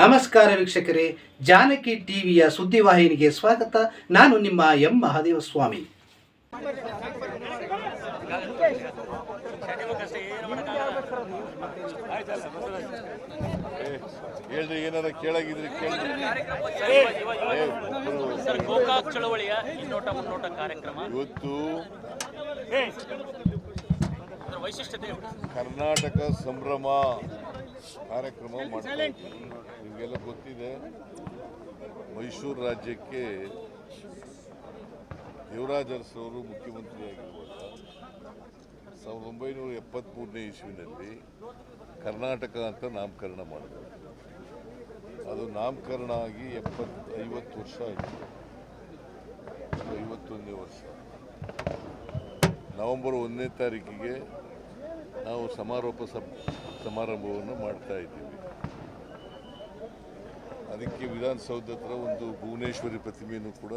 ನಮಸ್ಕಾರ ವೀಕ್ಷಕರೇ ಜಾನಕಿ ಟಿವಿಯ ಸುದ್ದಿವಾಹಿನಿಗೆ ಸ್ವಾಗತ ನಾನು ನಿಮ್ಮ ಎಂ ಮಹಾದೇವ ಮಹಾದೇವಸ್ವಾಮಿ ಹೇಳ್ರಿ ಏನಾರ ಕೇಳಾಗಿದ್ರೆ ಕೇಳಿ ಚಳವಳಿಯ ಇನ್ನೋಟ ಮುನ್ನೋಟ ಕಾರ್ಯಕ್ರಮ ಇವತ್ತು ವೈಶಿಷ್ಟ್ಯತೆ ಕರ್ನಾಟಕ ಸಂಭ್ರಮ ಕಾರ್ಯಕ್ರಮ ಮಾಡ್ತಾರೆ ನಿಮಗೆಲ್ಲ ಗೊತ್ತಿದೆ ಮೈಸೂರು ರಾಜ್ಯಕ್ಕೆ ಯುವರಾಜ್ ಅರಸವರು ಮುಖ್ಯಮಂತ್ರಿಯಾಗಿರುವಾಗ ಸಾವಿರದ ಒಂಬೈನೂರ ಎಪ್ಪತ್ತ್ಮೂರನೇ ಇಸ್ವಿನಲ್ಲಿ ಕರ್ನಾಟಕ ಅಂತ ನಾಮಕರಣ ಮಾಡಿದರು ಅದು ನಾಮಕರಣ ಆಗಿ ಎಪ್ಪತ್ತು ಐವತ್ತು ವರ್ಷ ಆಯಿತು ಐವತ್ತೊಂದನೇ ವರ್ಷ ನವೆಂಬರ್ ಒಂದನೇ ತಾರೀಕಿಗೆ ನಾವು ಸಮಾರೋಪ ಸಮಾರಂಭವನ್ನು ಮಾಡ್ತಾ ಇದ್ದೀವಿ ಅದಕ್ಕೆ ವಿಧಾನಸೌಧ ಹತ್ರ ಒಂದು ಭುವನೇಶ್ವರಿ ಪ್ರತಿಮೆಯನ್ನು ಕೂಡ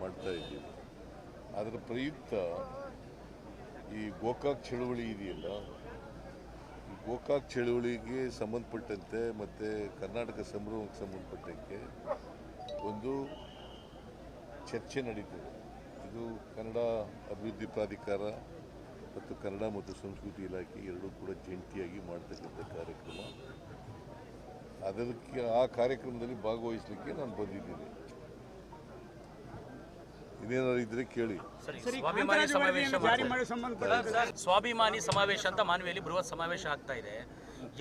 ಮಾಡ್ತಾ ಇದ್ದೀವಿ ಅದರ ಪ್ರಯುಕ್ತ ಈ ಗೋಕಾಕ್ ಚಳುವಳಿ ಇದೆಯಲ್ಲ ಈ ಗೋಕಾಕ್ ಚಳುವಳಿಗೆ ಸಂಬಂಧಪಟ್ಟಂತೆ ಮತ್ತು ಕರ್ನಾಟಕ ಸಂಭ್ರಮಕ್ಕೆ ಸಂಬಂಧಪಟ್ಟಂತೆ ಒಂದು ಚರ್ಚೆ ನಡೀತದೆ ಇದು ಕನ್ನಡ ಅಭಿವೃದ್ಧಿ ಪ್ರಾಧಿಕಾರ ಮತ್ತು ಕನ್ನಡ ಮತ್ತು ಸಂಸ್ಕೃತಿ ಇಲಾಖೆ ಎರಡೂ ಕೂಡ ಜಂಟಿಯಾಗಿ ಮಾಡ್ತಕ್ಕಂಥ ಕಾರ್ಯಕ್ರಮ ಅದಕ್ಕೆ ಆ ಕಾರ್ಯಕ್ರಮದಲ್ಲಿ ಭಾಗವಹಿಸಲಿಕ್ಕೆ ನಾನು ಬಂದಿದ್ದೀನಿ ಇನ್ನೇನಾದ್ರು ಇದ್ರೆ ಕೇಳಿ ಸ್ವಾಭಿಮಾನಿ ಸಮಾವೇಶ ಸ್ವಾಭಿಮಾನಿ ಸಮಾವೇಶ ಅಂತ ಮಾನವಿಯಲ್ಲಿ ಬೃಹತ್ ಸಮಾವೇಶ ಆಗ್ತಾ ಇದೆ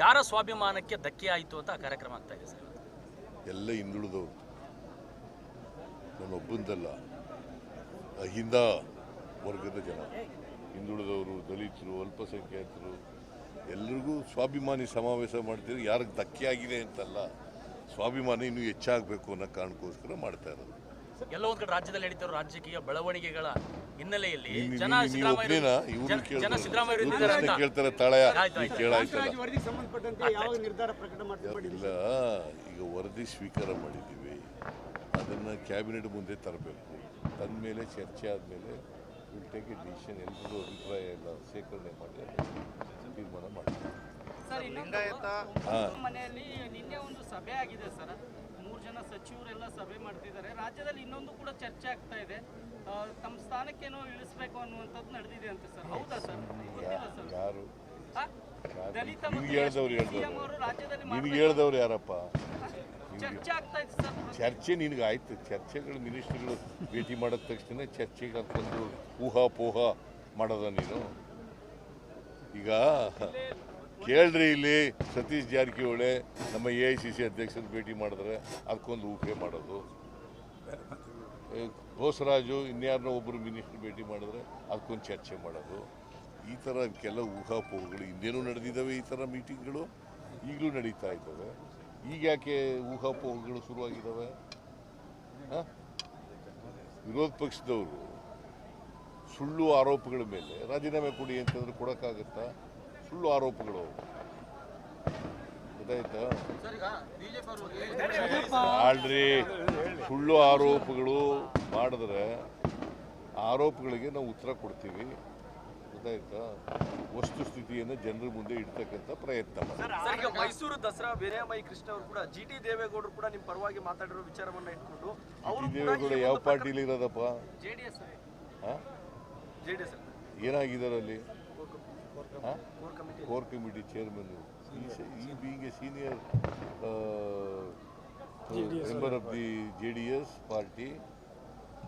ಯಾರ ಸ್ವಾಭಿಮಾನಕ್ಕೆ ಧಕ್ಕೆ ಆಯಿತು ಅಂತ ಆ ಕಾರ್ಯಕ್ರಮ ಆಗ್ತಾ ಇದೆ ಸರ್ ಎಲ್ಲ ಹಿಂದುಳಿದವರು ನಾನೊಬ್ಬಂದಲ್ಲ ಅಹಿಂದ ವರ್ಗದ ಜನ ಹಿಂದುಳಿದವರು ದಲಿತರು ಅಲ್ಪಸಂಖ್ಯಾತರು ಸ್ವಾಭಿಮಾನಿ ಸಮಾವೇಶ ಮಾಡ್ತೀರಿ ಯಾರಿಗೆ ಧಕ್ಕೆ ಆಗಿದೆ ಅಂತಲ್ಲ ಸ್ವಾಭಿಮಾನಿ ಇನ್ನೂ ಹೆಚ್ಚಾಗಬೇಕು ಅನ್ನೋ ಕಾರಣಕ್ಕೋಸ್ಕರ ಮಾಡ್ತಾ ಇರೋದು ಎಲ್ಲ ಒಂದ್ ಕಡೆ ರಾಜ್ಯದಲ್ಲಿ ನಡೀತಿರೋ ರಾಜಕೀಯ ಬೆಳವಣಿಗೆಗಳ ಹಿನ್ನೆಲೆಯಲ್ಲಿ ಕೇಳ್ತಾರೆ ಇಲ್ಲ ಈಗ ವರದಿ ಸ್ವೀಕಾರ ಮಾಡಿದ್ದೀವಿ ಅದನ್ನ ಕ್ಯಾಬಿನೆಟ್ ಮುಂದೆ ತರಬೇಕು ತಂದ ಮೇಲೆ ಚರ್ಚೆ ಆದ್ಮೇಲೆ ವಿಲ್ ಟೇಕ್ ಎ ಡಿಸಿಷನ್ ಅಭಿಪ್ರಾಯ ಎಲ್ಲ ಶೇಖರಣೆ ಮಾಡಿ ತೀರ್ಮಾನ ಮಾಡ್ತೀವಿ ಲಿಂಗಾಯತ ಮನೆಯಲ್ಲಿ ನಿನ್ನೆ ಒಂದು ಸಭೆ ಆಗಿದೆ ಸರ್ ಮೂರು ಜನ ಸಚಿವರೆಲ್ಲ ಸಭೆ ಮಾಡ್ತಿದ್ದಾರೆ ರಾಜ್ಯದಲ್ಲಿ ಇನ್ನೊಂದು ಕೂಡ ಚರ್ಚೆ ಆಗ್ತಾ ಇದೆ ತಮ್ಮ ಸ್ಥಾನಕ್ಕೇನೋ ಇಳಿಸ್ಬೇಕು ಅನ್ನುವಂಥದ್ದು ನಡೆದಿದೆ ಅಂತ ಸರ್ ಹೌದಾ ಸರ್ ಗೊತ್ತಿಲ್ಲ ಸರ್ ಯಾರು ದಲಿತ ನಿನಗೆ ಹೇಳ್ದವ್ರು ಯಾರಪ್ಪ ಚರ್ಚೆ ನಿನಗೆ ಆಯ್ತು ಚರ್ಚೆಗಳು ಮಿನಿಸ್ಟ್ರಿಗಳು ಭೇಟಿ ಮಾಡಿದ ತಕ್ಷಣ ಚರ್ಚೆಗೆ ಅಂತಂದು ಊಹಾಪೋಹ ಮಾಡೋದ ನೀನು ಈಗ ಕೇಳ್ರಿ ಇಲ್ಲಿ ಸತೀಶ್ ಜಾರಕಿಹೊಳಿ ನಮ್ಮ ಎ ಐ ಸಿ ಸಿ ಅಧ್ಯಕ್ಷರ ಭೇಟಿ ಮಾಡಿದ್ರೆ ಅದಕ್ಕೊಂದು ಊಹೆ ಮಾಡೋದು ಬೋಸರಾಜು ಇನ್ಯಾರನ್ನೋ ಒಬ್ಬರು ಮಿನಿಸ್ಟರ್ ಭೇಟಿ ಮಾಡಿದ್ರೆ ಅದಕ್ಕೊಂದು ಚರ್ಚೆ ಮಾಡೋದು ಈ ಥರ ಕೆಲವು ಊಹಾಪೋಹಗಳು ಹಿಂದೇನೂ ನಡೆದಿದ್ದಾವೆ ಈ ಥರ ಮೀಟಿಂಗ್ಗಳು ಈಗಲೂ ನಡೀತಾ ಇದ್ದಾವೆ ಈಗ ಯಾಕೆ ಊಹಾಪೋಹಗಳು ಶುರುವಾಗಿದ್ದಾವೆ ಹಾಂ ವಿರೋಧ ಪಕ್ಷದವರು ಸುಳ್ಳು ಆರೋಪಗಳ ಮೇಲೆ ರಾಜೀನಾಮೆ ಕೊಡಿ ಅಂತಂದ್ರೆ ಕೊಡೋಕ್ಕಾಗತ್ತಾ ಸುಳ್ಳು ಆರೋಪಗಳು ಆಳ್ರಿ ಆಲ್ರಿ ಸುಳ್ಳು ಆರೋಪಗಳು ಮಾಡಿದ್ರೆ ಆರೋಪಗಳಿಗೆ ನಾವು ಉತ್ತರ ಕೊಡ್ತೀವಿ ಗೊತ್ತಾಯ್ತಾ ಸ್ಥಿತಿಯನ್ನು ಜನರ ಮುಂದೆ ಇಡ್ತಕ್ಕಂಥ ಪ್ರಯತ್ನ ಮಾಡಿ ಮೈಸೂರು ದಸರಾ ವೀರೇಮೈ ಕೃಷ್ಣ ಅವರು ಕೂಡ ಜಿ ಟಿ ದೇವೇಗೌಡರು ಕೂಡ ನಿಮ್ಮ ಪರವಾಗಿ ಮಾತಾಡಿರೋ ವಿಚಾರವನ್ನ ಇಟ್ಕೊಂಡು ಅವರು ದೇವೇಗೌಡ ಯಾವ ಪಾರ್ಟಿಲಿ ಇರೋದಪ್ಪ ಜೆಡಿಎಸ್ ಏನಾಗಿದ್ದಾರೆ ಅಲ್ಲಿ Core committee chairman. He being a senior uh, member of the JDS party,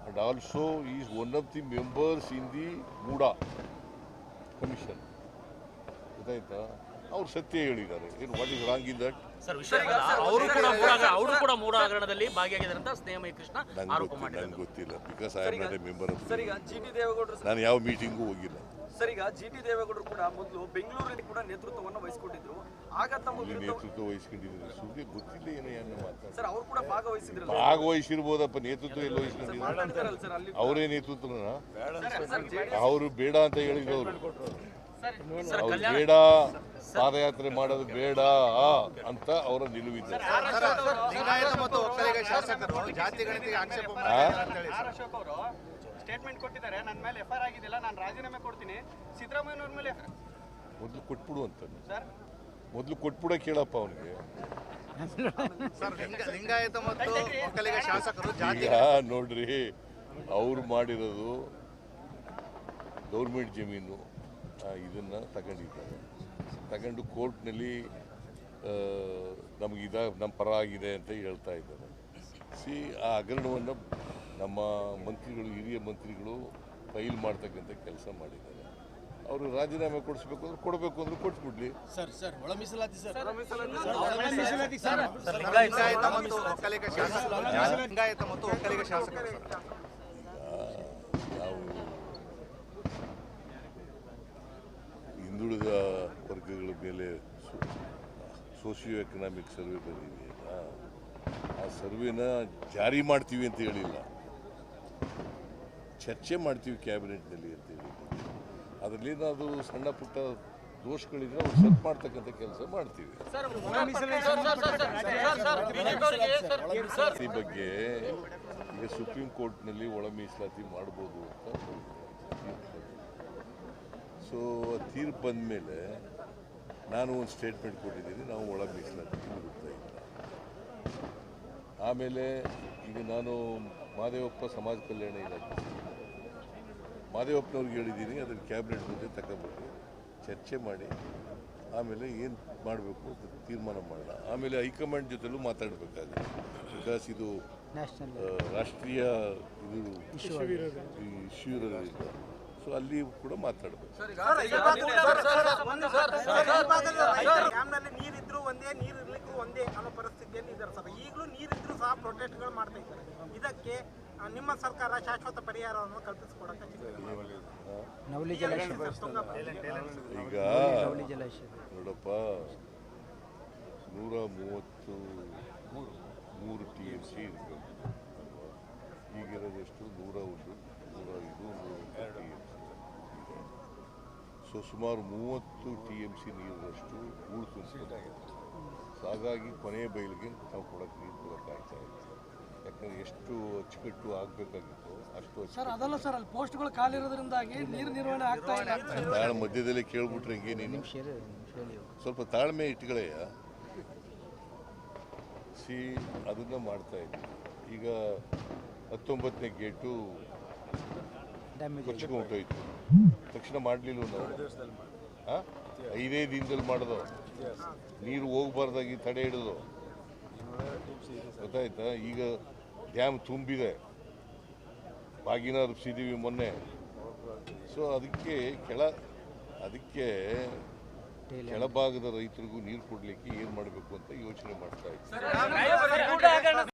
and also he is one of the members in the MUDA commission. ಅವ್ರು ಸತ್ಯ ಹೇಳಿದ್ದಾರೆ ಏನು what is wrong in that sir ವಿಷಯ ಅವರು ಕೂಡ ಮೂಡಾಗ- ಅವರು ಕೂಡ ಮೂಡ ಹಗರಣದಲ್ಲಿ ಭಾಗಿಯಾಗಿದ್ದಾರೆ ಅಂತ ಸ್ನೇಹಮಯ ಕೃಷ್ಣ ಆರೋಪ ಗೊತ್ತಿಲ್ಲ ಮಾಡಿದ್ದಾರೆ ನನಗೆ ಗೊತ್ತಿಲ್ಲ because I am not a member of sir ಈಗ ಜಿ ಟಿ ದೇವೇಗೌಡರು ನಾನು ಯಾವ ಮೀಟಿಂಗೂ ಹೋಗಿಲ್ಲ ಸರ್ ಈಗ ಜಿ ಟಿ ದೇವೇಗೌಡರು ಕೂಡ ಮೊದಲು ಬೆಂಗಳೂರಲ್ಲಿ ಕೂಡ ನೇತೃತ್ವವನ್ನು ವಹಿಸಿಕೊಂಡಿದ್ದರು ಆಗ ತಮ್ಮ ವಿರುದ್ಧ ನೇತೃತ್ವ ವಹಿಸಿಕೊಂಡಿದ್ದರು ಸುಮ್ಮನೆ ಗೊತ್ತಿಲ್ಲ ಏನೋ ಅನ್ನೋ ಮಾತು ಸರ್ ಅವ್ರು ಕೂಡ ಭಾಗವಹಿಸಿದ್ರಲ್ಲ ಭಾಗವಹಿಸಿರ್ಬೋದಪ್ಪ ನೇತೃತ್ವ ಎಲ್ಲ ವಹಿಸಿಕೊಂಡಿದ್ದಾರೆ ಮಾತಾಡ್ತಾರಲ್ಲ ಸರ್ ಅಲ್ಲಿ ಅವರೇ ನೇತೃತ್ವನ ಅವರು ಬೇಡ ಅಂತ ಹೇಳಿದ್ರು ಬೇಡ ಪಾದಯಾತ್ರೆ ಮಾಡೋದು ಬೇಡ ಅಂತ ಅವರ ನಿಲುವಿದೆ ಸ್ಟೇಟ್ಮೆಂಟ್ ಕೊಟ್ಬಿಡು ಅಂತ ಮೊದ್ಲು ಕೊಟ್ಬಿಡ ಕೇಳಪ್ಪ ಅವನಿಗೆ ನೋಡ್ರಿ ಅವ್ರು ಮಾಡಿರೋದು ಗೌರ್ಮೆಂಟ್ ಜಮೀನು ಇದನ್ನು ತಗೊಂಡಿದ್ದಾರೆ ತಗೊಂಡು ಕೋರ್ಟ್ನಲ್ಲಿ ನಮಗೆ ನಮ್ಮ ಪರ ಆಗಿದೆ ಅಂತ ಹೇಳ್ತಾ ಇದ್ದಾರೆ ಸಿ ಆ ಹಗರಣವನ್ನು ನಮ್ಮ ಮಂತ್ರಿಗಳು ಹಿರಿಯ ಮಂತ್ರಿಗಳು ಫೈಲ್ ಮಾಡ್ತಕ್ಕಂಥ ಕೆಲಸ ಮಾಡಿದ್ದಾರೆ ಅವರು ರಾಜೀನಾಮೆ ಕೊಡಿಸ್ಬೇಕು ಅಂದ್ರೆ ಕೊಡಬೇಕು ಅಂದ್ರೆ ಕೊಟ್ಬಿಡ್ಲಿ ಸರ್ ಸರ್ ಮೀಸಲಾತಿ ಸರ್ ಮತ್ತು ಒಕ್ಕಲಿಗ ಹಿಂದುಳಿದ ವರ್ಗಗಳ ಮೇಲೆ ಸೋಶಿಯೋ ಎಕನಾಮಿಕ್ ಸರ್ವೆ ಬಂದಿದೆಯಲ್ಲ ಆ ಸರ್ವೆನ ಜಾರಿ ಮಾಡ್ತೀವಿ ಅಂತ ಹೇಳಿಲ್ಲ ಚರ್ಚೆ ಮಾಡ್ತೀವಿ ಕ್ಯಾಬಿನೆಟ್ನಲ್ಲಿ ಅಂತ ಹೇಳಿ ಅದರಲ್ಲಿ ಅದು ಸಣ್ಣ ಪುಟ್ಟ ದೋಷಗಳಿದ್ರೆ ಅವ್ರು ಸೆಟ್ ಮಾಡ್ತಕ್ಕಂಥ ಕೆಲಸ ಮಾಡ್ತೀವಿ ಈ ಬಗ್ಗೆ ಈಗ ಸುಪ್ರೀಂ ಕೋರ್ಟ್ನಲ್ಲಿ ಒಳ ಮೀಸಲಾತಿ ಮಾಡ್ಬೋದು ಅಂತ ಸೊ ತೀರ್ಪು ಬಂದ ಮೇಲೆ ನಾನು ಒಂದು ಸ್ಟೇಟ್ಮೆಂಟ್ ಕೊಟ್ಟಿದ್ದೀನಿ ನಾವು ಒಳಗೆ ಮೀಸಲಾತಿ ಆಮೇಲೆ ಈಗ ನಾನು ಮಾದೇವಪ್ಪ ಸಮಾಜ ಕಲ್ಯಾಣ ಇಲಾಖೆ ಮಾದೇವಪ್ಪನವ್ರಿಗೆ ಹೇಳಿದ್ದೀನಿ ಅದನ್ನು ಕ್ಯಾಬಿನೆಟ್ ಜೊತೆ ತಗೋಬೇಕು ಚರ್ಚೆ ಮಾಡಿ ಆಮೇಲೆ ಏನು ಮಾಡಬೇಕು ಅಂತ ತೀರ್ಮಾನ ಮಾಡೋಣ ಆಮೇಲೆ ಹೈಕಮಾಂಡ್ ಜೊತೆಲೂ ಮಾತಾಡಬೇಕಾಗಿದೆ ಬಿಕಾಸ್ ಇದು ರಾಷ್ಟ್ರೀಯ ಇದು ಇಶ್ಯೂ ಇರೋದ್ರಿಂದ ಸೊ ಅಲ್ಲಿ ಕೂಡ ಮಾತಾಡಬೇಕು ನೀರಿದ್ರು ಒಂದೇ ನೀರು ಇರ್ಲಿಕ್ಕೂ ಒಂದೇ ಅನ್ನೋ ಪರಿಸ್ಥಿತಿಯಲ್ಲಿ ಇದ್ದಾರೆ ಸಭೆ ಈಗಲೂ ನೀರಿದ್ರು ಸಹ ಪ್ರೊಟೆಸ್ಟ್ಗಳು ಮಾಡ್ತಾ ಇದ್ದಾರೆ ಇದಕ್ಕೆ ನಿಮ್ಮ ಸರ್ಕಾರ ಶಾಶ್ವತ ಪರಿಹಾರವನ್ನು ಕಲ್ಪಿಸಿಕೊಡಕ್ಕೆ ನೋಡಪ್ಪ ನೂರ ಮೂವತ್ತು ಮೂರು ಟಿ ಎಮ್ ಸಿ ಇರಬೇಕು ಈಗಿರೋದೆಷ್ಟು ನೂರ ಒಂದು ನೂರ ಐದು ನೂರ ಸೊ ಸುಮಾರು ಮೂವತ್ತು ಟಿ ಎಮ್ ಸಿ ನೀರಷ್ಟು ಗೂಡು ಸೊ ಹಾಗಾಗಿ ಕೊನೆಯ ಬಯಲಿಗೆ ನಾವು ಕೊಡೋಕ್ಕೆ ನೀರು ಕೊಡೋಕ್ಕಾಗ್ತಾ ಇತ್ತು ಯಾಕಂದರೆ ಎಷ್ಟು ಅಚ್ಚುಕಟ್ಟು ಆಗಬೇಕಾಗಿತ್ತು ಅಷ್ಟು ಸರ್ ಅದಲ್ಲ ಸರ್ ಅಲ್ಲಿ ಪೋಸ್ಟ್ಗಳು ಖಾಲಿರೋದ್ರಿಂದಾಗಿ ನೀರು ನಿರ್ವಹಣೆ ಆಗ್ತಾ ಇಲ್ಲ ತಾಳ ಮಧ್ಯದಲ್ಲಿ ಕೇಳ್ಬಿಟ್ರೆ ಹಿಂಗೆ ನೀನು ಸ್ವಲ್ಪ ತಾಳ್ಮೆ ಇಟ್ಕೊಳ್ಳಯ್ಯ ಸಿ ಅದನ್ನು ಮಾಡ್ತಾ ಇದ್ದೀವಿ ಈಗ ಹತ್ತೊಂಬತ್ತನೇ ಗೇಟು ತಕ್ಷಣ ಮಾಡಲಿಲ್ಲ ನಾವು ಐದೇ ದಿನದಲ್ಲಿ ಮಾಡಿದೋ ನೀರು ಹೋಗ್ಬಾರ್ದಾಗಿ ತಡೆ ಹಿಡಿದು ಗೊತ್ತಾಯ್ತಾ ಈಗ ಡ್ಯಾಮ್ ತುಂಬಿದೆ ಬಾಗಿನ ರುಬ್ಸಿದೀವಿ ಮೊನ್ನೆ ಸೊ ಅದಕ್ಕೆ ಕೆಳ ಅದಕ್ಕೆ ಕೆಳಭಾಗದ ರೈತರಿಗೂ ನೀರು ಕೊಡಲಿಕ್ಕೆ ಏನು ಮಾಡಬೇಕು ಅಂತ ಯೋಚನೆ ಮಾಡ್ತಾ ಇದ್ದೀವಿ